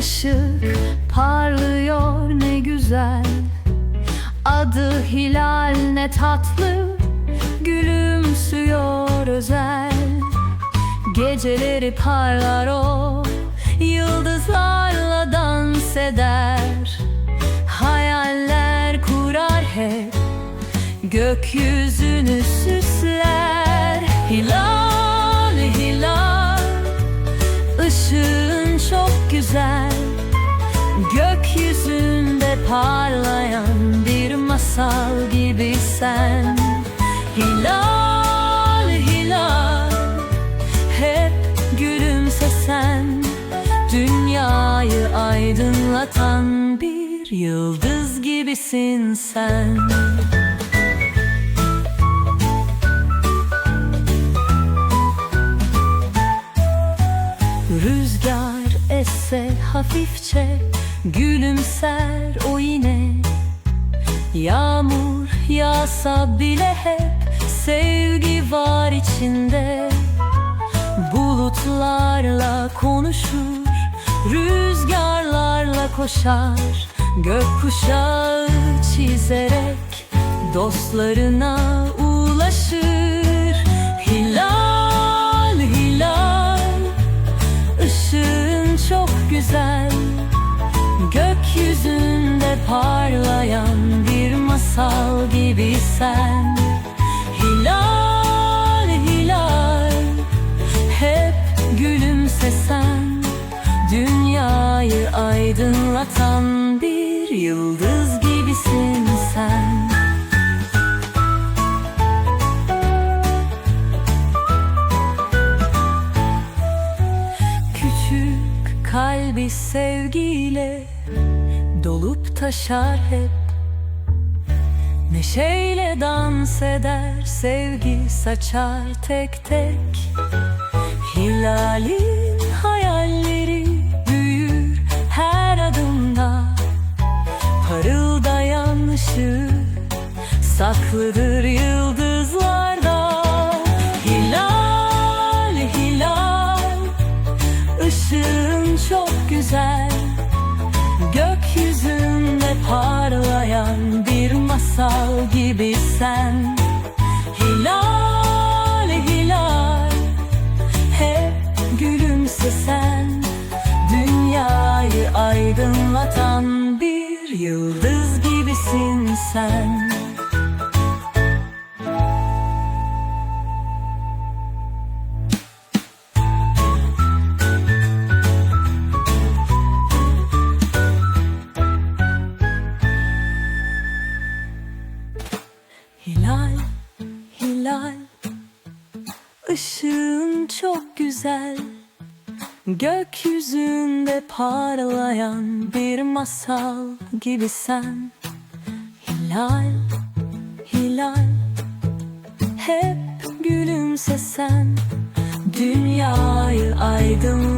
ışık parlıyor ne güzel. Adı hilal ne tatlı Gülümsüyor özel. Geceleri parlar o Yıldızlarla dans eder. Hayaller kurar hep Gökyüzünü süsler. Hilal Işığın çok güzel. Gökyüzünde parlayan bir masal gibi sen. Hilal hilal. Hep gülümse sen Dünyayı aydınlatan bir yıldız gibisin sen Rüzgar esse hafifçe Gülümser o yine. Yağmur yağsa bile hep Sevgi var içinde. Bulutlarla konuşur Rüzgarlarla koşar. Gökkuşağı çizerek Dostlarına ulaşır. Hilal güzel. Gökyüzünde parlayan bir masal gibi sen. Hilal hilal Hep gülümse sen Dünyayı aydınlatan bir yıldız gibisin sen. Küçük kalbi sevgiyle dolup taşar hep. Neşeyle dans eder sevgi saçar tek tek. Hilalin hayalleri büyür her adımda. Parıldayan ışığı saklıdır yıldızlarda. Hilal hilal çok güzel. Gökyüzünde parlayan bir masal gibi sen. Hilal hilal. Hep gülümse sen. Dünyayı aydınlatan bir yıldız gibisin sen Hilal, hilal. Işığın çok güzel. Gökyüzünde parlayan bir masal gibi sen. Hilal, hilal. Hep gülümse sen Dünyayı aydınlatan